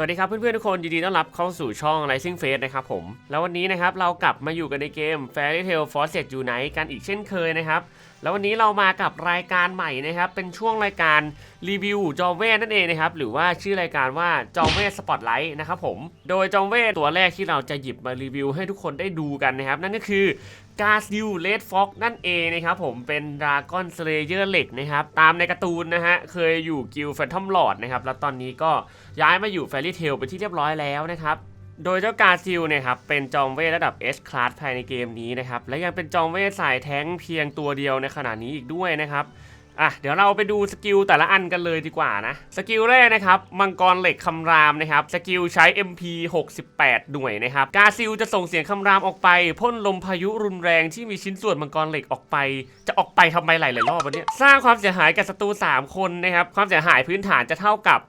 สวัสดีครับเพื่อนๆทุกคนยินดีต้อนรับเข้าสู่ช่อง Rising Face นะครับผม แล้ววันนี้นะครับเรากลับมาอยู่กันในเกม Fairy Tail Forces Unite กันอีกเช่นเคยนะครับแล้ววันนี้เรามากับรายการใหม่นะครับ เป็นช่วงรายการรีวิวจอมเวทนั่นเองนะครับ หรือว่าชื่อรายการว่าจอมเวทสปอตไลท์นะครับผม โดยจอมเวทตัวแรกที่เราจะหยิบมารีวิวให้ทุกคนได้ดูกันนะครับ นั่นก็คือกาซิลเลดฟ็อกนั่นเองนะครับผมเป็นดราก้อนสเลเยอร์เหล็กนะครับ ตามในการ์ตูนนะฮะ เคยอยู่กิลแฟนทอมลอร์ดนะครับ แล้วตอนนี้ก็ย้ายมาอยู่แฟรี่เทลเป็นที่เรียบร้อยแล้วนะครับ โดยเจ้ากาซิลเนี่ยครับเป็นจอมเวทระดับ S Class ภายในเกมนี้นะครับและยังเป็นจอมเวทสายแท้งเพียงตัวเดียวในขณะนี้อีกด้วยนะครับ อะเดี๋ยวเราไปดูสกิลแต่ละอันกันเลยดีกว่านะ สกิลแรกนะครับมังกรเหล็กคำรามนะครับ สกิลใช้ MP 68 หน่วยนะครับ กาซิลจะส่งเสียงคำรามออกไปพ่นลมพายุรุนแรงที่มีชิ้นส่วนมังกรเหล็กออกไป จะออกไปทำไมหลายๆรอบวันนี้สร้างความเสียหายกับศัตรู3 คนนะครับ ความเสียหายพื้นฐานจะเท่ากับ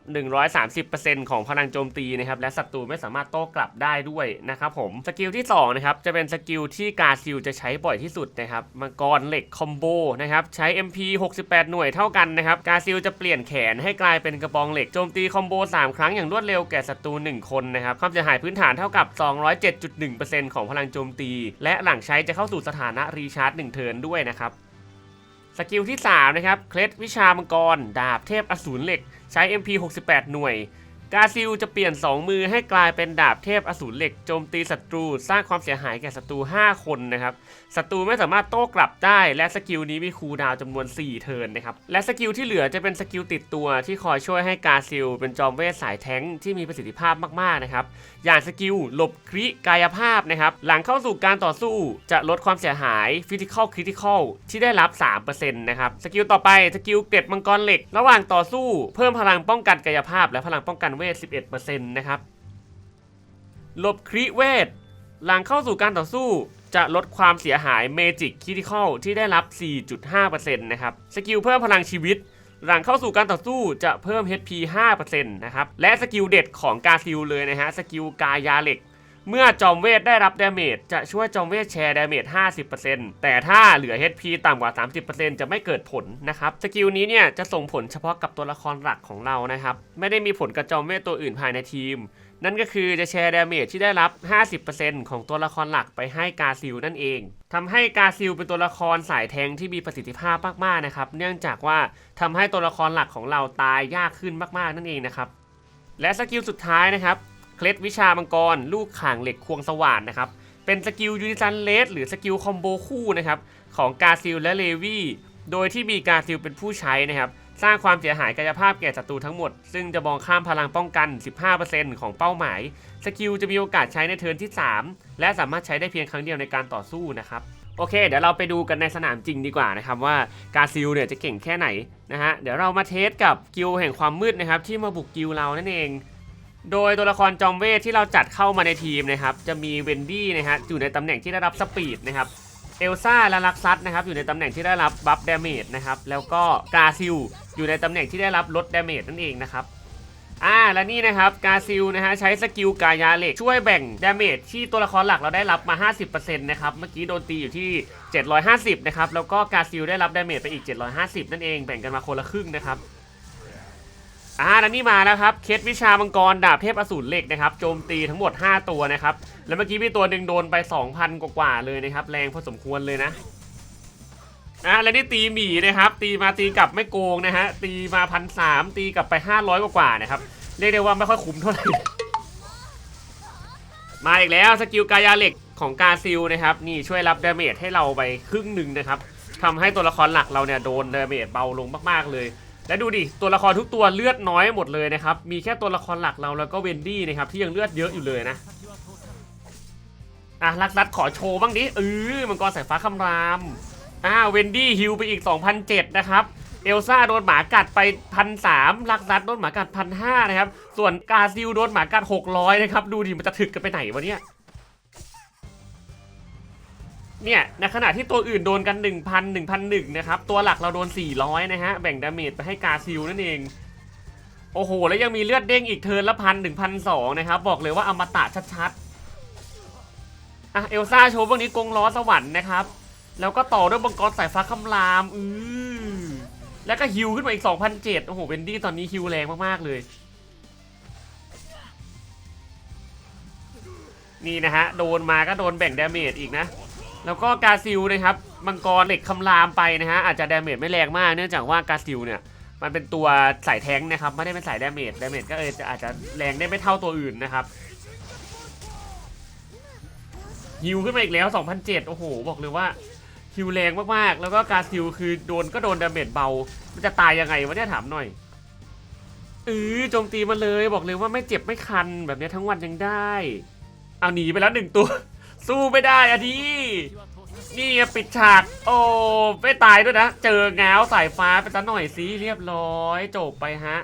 130%ของพลังโจมตีนะครับและศัตรูไม่สามารถโต้กลับได้ด้วยนะครับผมสกิลที่2นะครับจะเป็นสกิลที่กาซิลจะใช้บ่อยที่สุดนะครับมังกรเหล็กคอมโบนะครับใช้ MP 68หน่วยเท่ากันนะครับ กาซิลจะเปลี่ยนแขนให้กลายเป็นกระบองเหล็ก โจมตีคอมโบ 3 ครั้งอย่างรวดเร็วแก่ศัตรู 1 คนนะครับ ความเสียหายพื้นฐานเท่ากับ 207.1%ของพลังโจมตี และหลังใช้จะเข้าสู่สถานะรีชาร์จ1เทิร์นด้วยนะครับสกิลที่ 3 นะครับ เคล็ดวิชามังกร ดาบเทพอสูรเหล็ก ใช้ MP 68 หน่วย กาซิลจะเปลี่ยน 2 มือให้กลายเป็นดาบเทพอสูรเหล็กโจมตีศัตรูสร้างความเสียหายแก่ศัตรู 5 คนนะครับศัตรูไม่สามารถโต้กลับได้ และสกิลนี้มีคูลดาวจำนวน 4 เทิร์นนะครับและสกิลที่เหลือจะเป็นสกิลติดตัวที่คอยช่วยให้กาซิล เป็นจอมเวทสายแท้งที่มีประสิทธิภาพมากๆนะครับอย่างสกิลหลบคริกายภาพนะครับหลังเข้าสู่การต่อสู้จะลดความเสียหายฟิสิกอลคริติคอลที่ได้รับ 3%นะครับสกิลต่อไปสกิลเกร็ดมังกรเหล็ก ระหว่างต่อสู้เพิ่มพลังป้องกันกายภาพ และพลังป้องกันเวท 11%นะครับหลบคริเวท หลังเข้าสู่การต่อสู้จะลดความเสียหายเมจิกคิทิคอลที่ได้รับ 4.5%นะครับ สกิลเพิ่มพลังชีวิต หลังเข้าสู่การต่อสู้จะเพิ่ม HP 5%นะครับ และสกิลเด็ดของกาซิลเลยนะฮะ สกิลกายาเหล็ก เมื่อจอมเวทได้รับดาเมจจะช่วยจอมเวทแชร์ดาเมจ 50%แต่ถ้าเหลือ HP ต่ำกว่า 30%จะไม่เกิดผลนะครับ สกิลนี้เนี่ยจะส่งผลเฉพาะกับตัวละครหลักของเรานะครับ ไม่ได้มีผลกับจอมเวทตัวอื่นภายในทีม นั่นก็คือจะแชร์ดาเมจที่ได้รับ 50%ของตัวละครหลักไปให้กาซิลนั่นเองทำให้กาซิลเป็นตัวละครสายแทงที่มีประสิทธิภาพมากๆนะครับ เนื่องจากว่าทำให้ตัวละครหลักของเราตายยากขึ้นมากๆนั่นเองนะครับ และสกิลสุดท้ายนะครับ เคล็ดวิชามังกร ลูกข่างเหล็กควงสว่านนะครับ เป็นสกิลยูนิซันเลสหรือสกิลคอมโบคู่นะครับของกาซิลและเลวี่โดยที่มีกาซิลเป็นผู้ใช้นะครับสร้างความเสียหายกายภาพแก่ศัตรูทั้งหมด ซึ่งจะมองข้ามพลังป้องกัน 15%ของเป้าหมาย สกิลจะมีโอกาสใช้ในเทิร์นที่ 3 และสามารถใช้ได้เพียงครั้งเดียวในการต่อสู้นะครับ โอเค เดี๋ยวเราไปดูกันในสนามจริงดีกว่านะครับว่ากาซิลเนี่ยจะเก่งแค่ไหนนะฮะ เดี๋ยวเรามาเทสกับกิลแห่งความมืดนะครับที่มาบุกกิลเรานั่นเอง โดยตัวละครจอมเวทที่เราจัดเข้ามาในทีมนะครับ จะมีเวนดี้นะฮะอยู่ในตำแหน่งที่ได้รับสปีดนะครับ เอลซ่าและลักซัสนะครับอยู่ในตำแหน่งที่ได้รับบัฟดาเมจนะครับ แล้วก็กาซิลอยู่ในตำแหน่งที่ได้รับลดดาเมจนั่นเองนะครับอ่าและนี่นะครับกาซิลนะฮะใช้สกิลกายาเหล็กช่วยแบ่งดาเมจที่ตัวละครหลักเราได้รับมา 50%นะครับเมื่อกี้โดนตีอยู่ที่ 750 นะครับ แล้วก็กาซิลได้รับดาเมจไปอีก 750 นั่นเองแบ่งกันมาคนละครึ่งนะครับ อ่าแล้วนี่มาแล้วครับ เคสวิชามังกรดาบเทพอสูรเหล็กนะครับ โจมตีทั้งหมด 5 ตัวนะครับ แล้วเมื่อกี้มีตัวหนึ่งโดนไป 2,000 กว่าๆเลยนะครับ แรงพอสมควรเลยนะอะแล้วนี่ตีหมีนะครับ ตีมาตีกลับไม่โกงนะฮะ ตีมาพันสามตีกลับไป 500 กว่าๆนะครับ เรียกได้ว่าไม่ค่อยคุ้มเท่าไหร่ มาอีกแล้วสกิลกายาเหล็กของกาซิลนะครับ นี่ช่วยรับดาเมจให้เราไปครึ่งหนึ่งนะครับทำให้ตัวละครหลักเราเนี่ยโดนดาเมจเบาลงมากๆเลย และดูดิตัวละครทุกตัวเลือดน้อยหมดเลยนะครับ มีแค่ตัวละครหลักเราแล้วก็เวนดี้นะครับที่ยังเลือดเยอะอยู่เลยนะอะลักซัดขอโชว์บ้างดิเออมังกรสายฟ้าคำรามอ่าเวนดี้ฮิวไปอีก 2,007นะครับเอลซ่าโดนหมากัดไปพันสามลักซัดโดนหมากัดพันห้านะครับ ส่วนกาซิลโดนหมากัด600นะครับ ดูดิมันจะถึกกันไปไหนวะเนี่ย เนี่ยในขณะที่ตัวอื่นโดนกัน 1,000 1,001นะครับ ตัวหลักเราโดน 400 นะฮะ แบ่งดาเมจไปให้กาซิลนั่นเอง โอ้โห แล้วยังมีเลือดเด้งอีกเทิร์นละพันถึงพันสองนะครับ บอกเลยว่าอมตะชัดๆ อะ เอลซ่าโชว์พวกนี้กงล้อสวรรค์นะครับ แล้วก็ต่อด้วยบังกรสายฟ้าคำรามอือแล้วก็ฮิวขึ้นมาอีก 2,007โอ้โหเวนดี้ตอนนี้ฮิวแรงมากๆเลยนี่นะฮะ โดนมาก็โดนแบ่งดาเมจอีกนะ แล้วก็กาซิลนะครับมังกรเหล็กคำรามไปนะฮะอาจจะดาเมจไม่แรงมาก เนื่องจากว่ากาซิลเนี่ยมันเป็นตัวสายแท้งนะครับไม่ได้เป็นสายดาเมจดาเมจก็เออจะอาจจะแรงได้ไม่เท่าตัวอื่นนะครับฮิวขึ้นมาอีกแล้ว 2007 โอ้โห บอกเลยว่าฮิวแรงมากๆ แล้วก็กาซิลคือโดนก็โดนดาเมจเบา มันจะตายยังไงวะเนี่ยถามหน่อยเออโจมตีมาเลยบอกเลยว่าไม่เจ็บไม่คันแบบนี้ทั้งวันยังได้ เอาหนีไปแล้วหนึ่งตัว สู้ไม่ได้อะดีนี่ปิดฉาก โอ้ไม่ตายด้วยนะ เจอง้าวสายฟ้าไปซะหน่อยสิเรียบร้อย จบไปฮะ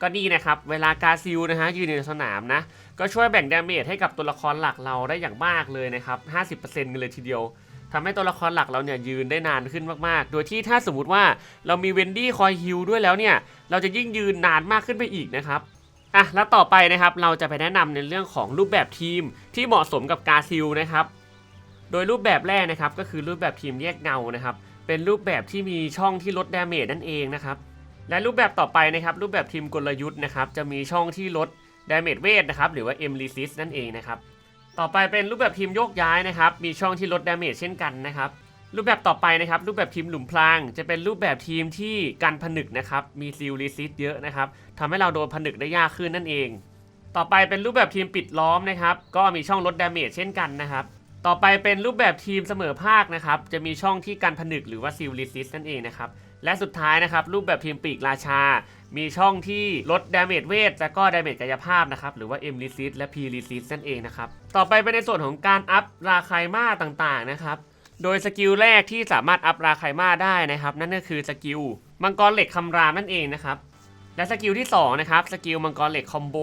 ก็นี่นะครับ เวลากาซิลนะฮะยืนในสนามนะ ก็ช่วยแบ่งดาเมจให้กับตัวละครหลักเราได้อย่างมากเลยนะครับ 50%กันเลยทีเดียวทำให้ตัวละครหลักเราเนี่ยยืนได้นานขึ้นมากๆ โดยที่ถ้าสมมติว่าเรามีเวนดี้คอยฮิลด้วยแล้วเนี่ย เราจะยิ่งยืนนานมากขึ้นไปอีกนะครับ อะแล้วต่อไปนะครับเราจะไปแนะนำในเรื่องของรูปแบบทีมที่เหมาะสมกับกาซิลนะครับ โดยรูปแบบแรกนะครับก็คือรูปแบบทีมแยกเงานะครับ เป็นรูปแบบที่มีช่องที่ลดดาเมจนั่นเองนะครับ และรูปแบบต่อไปนะครับ รูปแบบทีมกลยุทธ์นะครับ จะมีช่องที่ลดดาเมจเวทนะครับหรือว่า M resist นั่นเองนะครับ ต่อไปเป็นรูปแบบทีมโยกย้ายนะครับ มีช่องที่ลดดาเมจเช่นกันนะครับ รูปแบบต่อไปนะครับ รูปแบบทีมหลุมพราง จะเป็นรูปแบบทีมที่กันผนึกนะครับ มีซิลลิซิสเยอะนะครับทำให้เราโดนผนึกได้ยากขึ้นนั่นเอง ต่อไปเป็นรูปแบบทีมปิดล้อมนะครับ ก็มีช่องลดดาเมจเช่นกันนะครับ ต่อไปเป็นรูปแบบทีมเสมอภาคนะครับ จะมีช่องที่กันผนึกหรือว่าซิลลิซิสนั่นเองนะครับ และสุดท้ายนะครับรูปแบบทีมปีกราชา มีช่องที่ลดดาเมจเวทและก็ดาเมจกายภาพนะครับ หรือว่า M r e s i s t และ P r e s i s t นั่นเองนะครับ ต่อไปเป็นในส่วนของการอัพราคายมาต่างๆนะครับ โดยสกิลแรกที่สามารถอัพราคมาได้นะครับ นั่นก็คือสกิลมังกรเหล็กคำรามนั่นเองนะครับ และสกิลที่สองนะครับสกิลมังกรเหล็กคอมโบ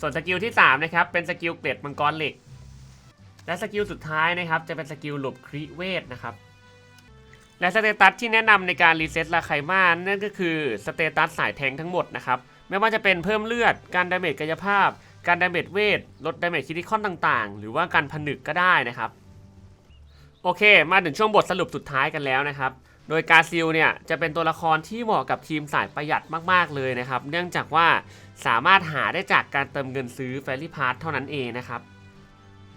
ส่วนสกิลที่สามนะครับเป็นสกิลเกล็ดมังกรเหล็ก และสกิลสุดท้ายนะครับ จะเป็นสกิลหลบคริเวทนะครับและสเตตัสที่แนะนำในการรีเซ็ตราไคมานั่นก็คือสเตตัสสายแทงทั้งหมดนะครับไม่ว่าจะเป็นเพิ่มเลือด การดาเมจกายภาพ การดาเมจเวท ลดดาเมจคิติคอนต่างๆ หรือว่าการผนึกก็ได้นะครับ โอเค มาถึงช่วงบทสรุปสุดท้ายกันแล้วนะครับ โดยกาซิลเนี่ยจะเป็นตัวละครที่เหมาะกับทีมสายประหยัดมากๆเลยนะครับ เนื่องจากว่าสามารถหาได้จากการเติมเงินซื้อแฟรี่พาร์ทเท่านั้นเองนะครับ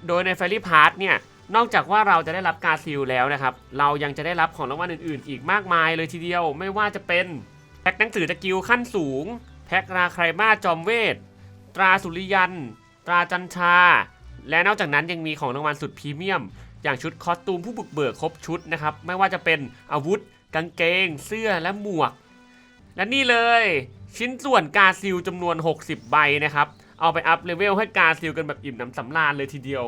โดยในแฟรี่พาร์ทเนี่ยนอกจากว่าเราจะได้รับกาซิลแล้วนะครับ เรายังจะได้รับของรางวัลอื่นๆ อีกมากมายเลยทีเดียว ไม่ว่าจะเป็นแพ็คหนังสือตะกิลขั้นสูง แพ็คราใครมาจอมเวท ตราสุริยัน ตราจันชา และนอกจากนั้นยังมีของรางวัลสุดพรีเมียม อย่างชุดคอสตูมผู้บุกเบิกครบชุดนะครับ ไม่ว่าจะเป็นอาวุธ กางเกง เสื้อและหมวก และนี่เลย ชิ้นส่วนกาซิลจำนวน 60 ใบนะครับ เอาไปอัพเลเวลให้กาซิลกันแบบอิ่มหนำสำราญเลยทีเดียว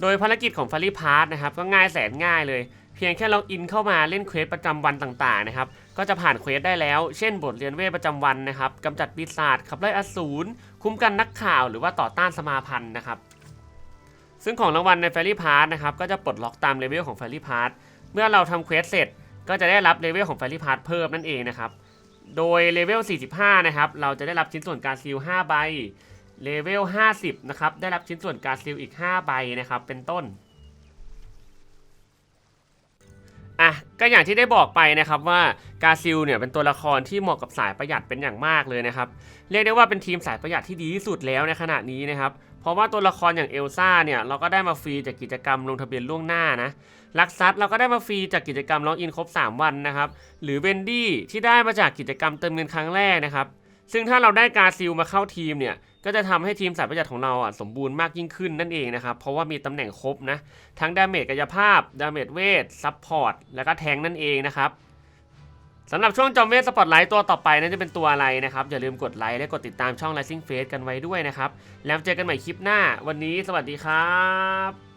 โดยภารกิจของฟาริพาร์ทนะครับก็ง่ายแสนง่ายเลย เพียงแค่ล็อกอินเข้ามาเล่นเควสประจำวันต่างๆนะครับก็จะผ่านเควสได้แล้ว เช่น บทเรียนเวทประจำวันนะครับกำจัดปีศาจขับไล่อสูรคุ้มกันนักข่าวหรือว่าต่อต้านสมาพันธ์นะครับ ซึ่งของรางวัลใน f ฟ i รี่พาร์ตนะครับก็จะปลดล็อกตามเลเวลของ f ฟ i รี่พาร์ตเมื่อเราทำเควสเสร็จ ก็จะได้รับเลเวลของ f ฟ i รี่พาร์ตเพิ่มนั่นเองนะครับ โดยเลเวล 45 นะครับ เราจะได้รับชิ้นส่วนการซีล 5 ใบ เลเวล 50 นะครับ ได้รับชิ้นส่วนการซีลอีก 5 ใบนะครับ เป็นต้น ก็อย่างที่ได้บอกไปนะครับว่ากาซิลเนี่ยเป็นตัวละครที่เหมาะกับสายประหยัดเป็นอย่างมากเลยนะครับเรียกได้ว่าเป็นทีมสายประหยัดที่ดีที่สุดแล้วในขณะนี้นะครับเพราะว่าตัวละครอย่างเอลซ่าเนี่ยเราก็ได้มาฟรีจากกิจกรรมลงทะเบียนล่วงหน้านะลักซัดเราก็ได้มาฟรีจากกิจกรรมล็อกอินครบ 3 วันนะครับหรือเบนดี้ที่ได้มาจากกิจกรรมเติมเงินครั้งแรกนะครับ ซึ่งถ้าเราได้กาซิลมาเข้าทีมเนี่ยก็จะทำให้ทีมสายประหยัดของเราอะสมบูรณ์มากยิ่งขึ้นนั่นเองนะครับ เพราะว่ามีตำแหน่งครบนะ ทั้งดาเมจกายภาพ ดาเมจเวท ซับพอร์ต แล้วก็แทงนั่นเองนะครับสำหรับช่วงจอมเวทสปอตไลท์ตัวต่อไปนั้นจะเป็นตัวอะไรนะครับ อย่าลืมกดไลค์และกดติดตามช่อง Rising Face กันไว้ด้วยนะครับ แล้วเจอกันใหม่คลิปหน้า วันนี้สวัสดีครับ